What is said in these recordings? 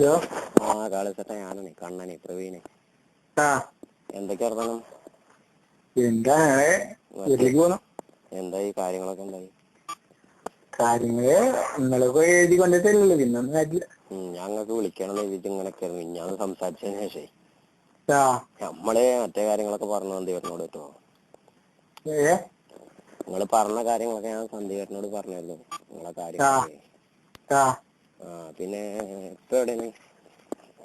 Hello? ആ കാളിച്ചട്ട ഞാനാണ് കണ്ണനെ പ്രവീണെ. ആ. എന്തൊക്കെ വർത്തമാനം എന്താ വീട്ടിലേക്ക് പോന്നു. എന്തായി? കാര്യങ്ങളൊക്കെ എന്തായി? കാര്യങ്ങൾ പോയി എഴുതി കൊണ്ടിട്ടല്ലോ പിന്നൊന്നും കാര്യമില്ല. ഉം, ഞങ്ങൾക്ക് വിളിക്കണം എന്ന് എഴുതിയിട്ട് ഇങ്ങനെയൊക്കെ ഞാൻ സംസാരിച്ചതിന് ശേഷേ. നമ്മളെ മറ്റേ കാര്യങ്ങളൊക്കെ പറഞ്ഞു സന്ദീപനോട് കേട്ടോ. നിങ്ങൾ നിങ്ങൾ പറഞ്ഞ കാര്യങ്ങളൊക്കെ ഞാൻ സന്ദീപനോട് പറഞ്ഞല്ലോ നിങ്ങളെ കാര്യങ്ങളൊക്കെ. ആ പിന്നെ ഇപ്പൊ എവിടെയാണ്?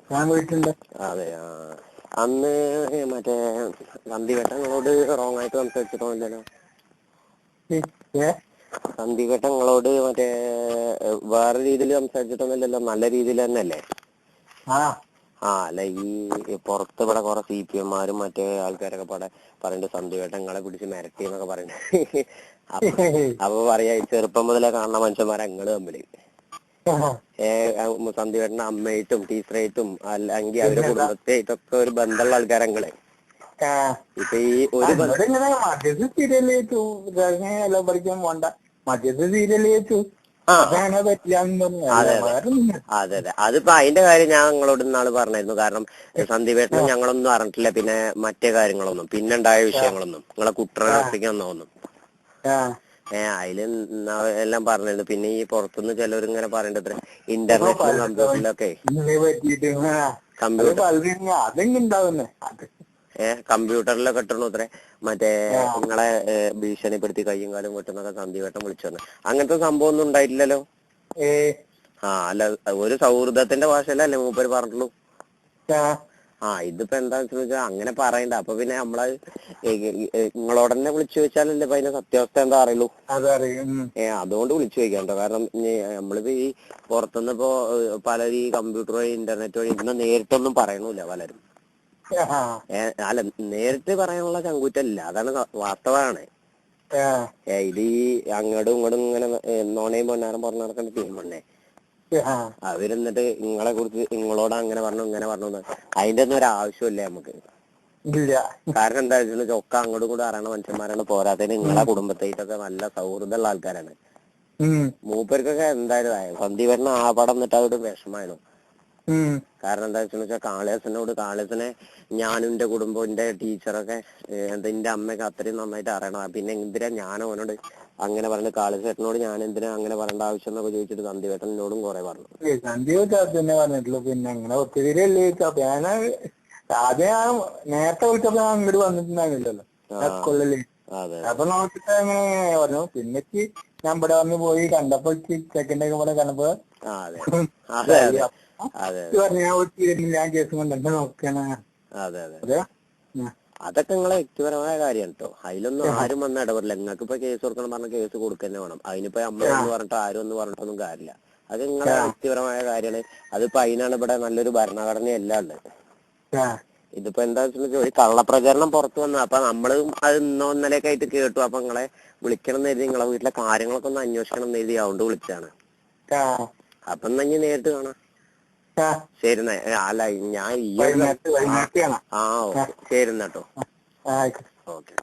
ഞാൻ വീട്ടിലുണ്ട്. അതെ ആ. അന്ന് മറ്റേ സന്ദീപേട്ടൻ നിങ്ങളോട് റോങ് ആയിട്ട് സംസാരിച്ചു സന്ദീപേട്ടൻ നിങ്ങളോട് മറ്റേ വേറെ രീതിയിൽ സംസാരിച്ചിട്ടൊന്നുമില്ലല്ലോ? നല്ല രീതിയിൽ തന്നെ അല്ലേ ആ അല്ല ഈ പുറത്ത് ഇവിടെ കുറെ സി പി എമ്മാരും മറ്റേ ആൾക്കാരൊക്കെ പടെ പറയുന്നുണ്ട് സന്ദീപേട്ടൻ നിങ്ങളെ പിടിച്ച് മിരട്ടി എന്നൊക്കെ പറയുന്നുണ്ട് അപ്പൊ പറയാ ചെറുപ്പം മുതലേ കാണുന്ന മനുഷ്യന്മാരെ ഇങ്ങൾ തമ്മിൽ. ഏ സന്ദീപേട്ടന്റെ അമ്മയായിട്ടും ടീച്ചറായിട്ടും അല്ലെങ്കിൽ അവരുടെ ഇതൊക്കെ ഒരു ബന്ധമുള്ള ആൾക്കാരങ്ങളെ. ഇപ്പൊ ഈ ഒരു പഠിക്കാൻ പോണ്ട. അതെ. അതെ. അതെ അതിപ്പോ അതിന്റെ കാര്യം ഞാൻ നിങ്ങളോട് ഇന്നാൾ പറഞ്ഞായിരുന്നു. കാരണം സന്ദീപേട്ടനും ഞങ്ങളൊന്നും അറിഞ്ഞിട്ടില്ല. പിന്നെ മറ്റേ കാര്യങ്ങളൊന്നും. പിന്നെ ഉണ്ടായ വിഷയങ്ങളൊന്നും. നിങ്ങളെ കുട്ടികളെ ഒന്നും ഏഹ് അതിൽ എല്ലാം പറഞ്ഞിട്ടുണ്ട്. പിന്നെ ഈ പുറത്തുനിന്ന് കമ്പ്യൂട്ടറിലൊക്കെ ഇങ്ങനെ പറയണ്ടത്ര ഇന്റർനെറ്റ് കമ്പ്യൂട്ടറിലൊക്കെ കമ്പ്യൂട്ടർ ഏഹ് കമ്പ്യൂട്ടറിലൊക്കെ ഇട്ടണു അത്രേ മറ്റേ നിങ്ങളെ ഭീഷണിപ്പെടുത്തി കയ്യും കാലും വെട്ടുന്നൊക്കെ സന്ധിവട്ടം വിളിച്ചു വന്നു. അങ്ങനത്തെ സംഭവം ഒന്നും ഉണ്ടായിട്ടില്ലല്ലോ ആ അല്ല ഒരു സൗഹൃദത്തിന്റെ ഭാഷയിലല്ലേ മൂപ്പര് പറഞ്ഞുള്ളൂ ആ ഇതിപ്പോ എന്താന്ന് വെച്ചാൽ അങ്ങനെ പറയണ്ട. അപ്പൊ പിന്നെ നമ്മൾ നിങ്ങളോട് തന്നെ വിളിച്ചു ചോദിച്ചാലല്ലേ ഇപ്പൊ അതിന്റെ സത്യാവസ്ഥ എന്താ അറിയുള്ളൂ. ഏ അതുകൊണ്ട് വിളിച്ചു ചോദിക്കാണ്ടോ കാരണം നമ്മളിപ്പോ ഈ പുറത്തുനിന്ന് ഇപ്പോ പലരും ഈ കമ്പ്യൂട്ടർ വഴി ഇന്റർനെറ്റ് വഴി ഇന്ന് നേരിട്ടൊന്നും പറയണില്ല പലരും. അല്ല നേരിട്ട് പറയാനുള്ള ചങ്കൂറ്റല്ല. അതാണ് വാസ്തവാണ്. വാസ്തവമാണ് ഏ ഇത് ഈ അങ്ങോട്ടും ഇങ്ങോട്ടും ഇങ്ങനെ നോണയും പൊന്നാരം പറഞ്ഞു നടക്കേണ്ട ടീമണ്ണേ അവരെന്നിട്ട് നിങ്ങളെ കുറിച്ച് നിങ്ങളോട് അങ്ങനെ പറഞ്ഞു ഇങ്ങനെ പറഞ്ഞു. അതിന്റെ ഒന്നും ഒരു ആവശ്യമില്ല നമുക്ക്. ഇല്ല. കാരണം എന്താ വെച്ചാൽ ചൊക്ക അങ്ങോട്ടും കൂടെ അറിയണ മനുഷ്യന്മാരാണ് പോരാത്തതിന് നിങ്ങളെ കുടുംബത്തേക്കൊക്കെ നല്ല സൗഹൃദമുള്ള ആൾക്കാരാണ്. മൂപ്പർക്കൊക്കെ എന്തായാലും സന്ദീപരന് ആ പടം എന്നിട്ട് അതൊരു വിഷമായിരുന്നു കാരണം എന്താ വെച്ചാൽ കാളിയാസിനോട് കാളിയാസിനെ ഞാനും എന്റെ കുടുംബം എന്റെ ടീച്ചറൊക്കെ എന്താ എന്റെ അമ്മയൊക്കെ അത്രയും നന്നായിട്ട് അറിയണം. പിന്നെ എന്തിനാ ഞാൻ അവനോട് അങ്ങനെ പറഞ്ഞു കാളിച്ചേട്ടനോട് ഞാൻ എന്തിനാ അങ്ങനെ പറയേണ്ട ആവശ്യം എന്നൊക്കെ ചോദിച്ചിട്ട് സന്ധിവേട്ടനോടും എന്നോടും കുറെ പറഞ്ഞു. തന്നെ പറഞ്ഞിട്ടുള്ളൂ. പിന്നെ അങ്ങനെ ഒത്തിരി ഞാൻ ആദ്യം ഞാൻ നേരത്തെ വിളിച്ചപ്പോ ഞാൻ അങ്ങോട്ട് വന്നിട്ടുണ്ടായിരുന്നില്ലല്ലോ. സ്കൂളിൽ. അപ്പൊ നോക്കിട്ട് അങ്ങനെ പറഞ്ഞു. പിന്നെക്ക് ഞാൻ ഇവിടെ വന്ന് പോയി കണ്ടപ്പോ ചെക്കന്റെ ഒക്കെ ഇവിടെ കണ്ടപ്പോ പറഞ്ഞു ഞാൻ കേസ് നോക്കണ അതെ അതെ. അതെ അതൊക്കെ നിങ്ങളെ വ്യക്തിപരമായ കാര്യം കേട്ടോ അതിലൊന്നും ആരും വന്ന ഇടപെടില്ല. നിങ്ങൾക്ക് ഇപ്പൊ കേസ് കൊടുക്കണം പറഞ്ഞ കേസ് കൊടുക്കന്നെ വേണം. അതിനിപ്പോ നമ്മളൊന്ന് പറഞ്ഞിട്ട് ആരും ഒന്നും പറഞ്ഞിട്ടൊന്നും കാര്യമില്ല. അത് നിങ്ങളെ വ്യക്തിപരമായ കാര്യമാണ്. അതിപ്പോ അതിനാണ് ഇവിടെ നല്ലൊരു ഭരണഘടനയല്ല ഉള്ളത് ആ. ഇതിപ്പോ എന്താ വെച്ചാൽ ഒരു കള്ളപ്രചരണം പുറത്തു വന്നു അപ്പൊ നമ്മൾ അത് ഇന്നോ ഇന്നലെയൊക്കെ ആയിട്ട് കേട്ടു. അപ്പൊ നിങ്ങളെ വിളിക്കണം എന്ന് എഴുതി നിങ്ങളെ വീട്ടിലെ കാര്യങ്ങളൊക്കെ ഒന്ന് അന്വേഷിക്കണം എന്ന് എഴുതി അതുകൊണ്ട് വിളിച്ചാണ്. അപ്പൊ എന്നാ നേരിട്ട് കാണാം. ശരി അല്ല ഞാൻ ഈ ആ ഓക്കെ. ശരി എന്നാട്ടോ ഓക്കെ.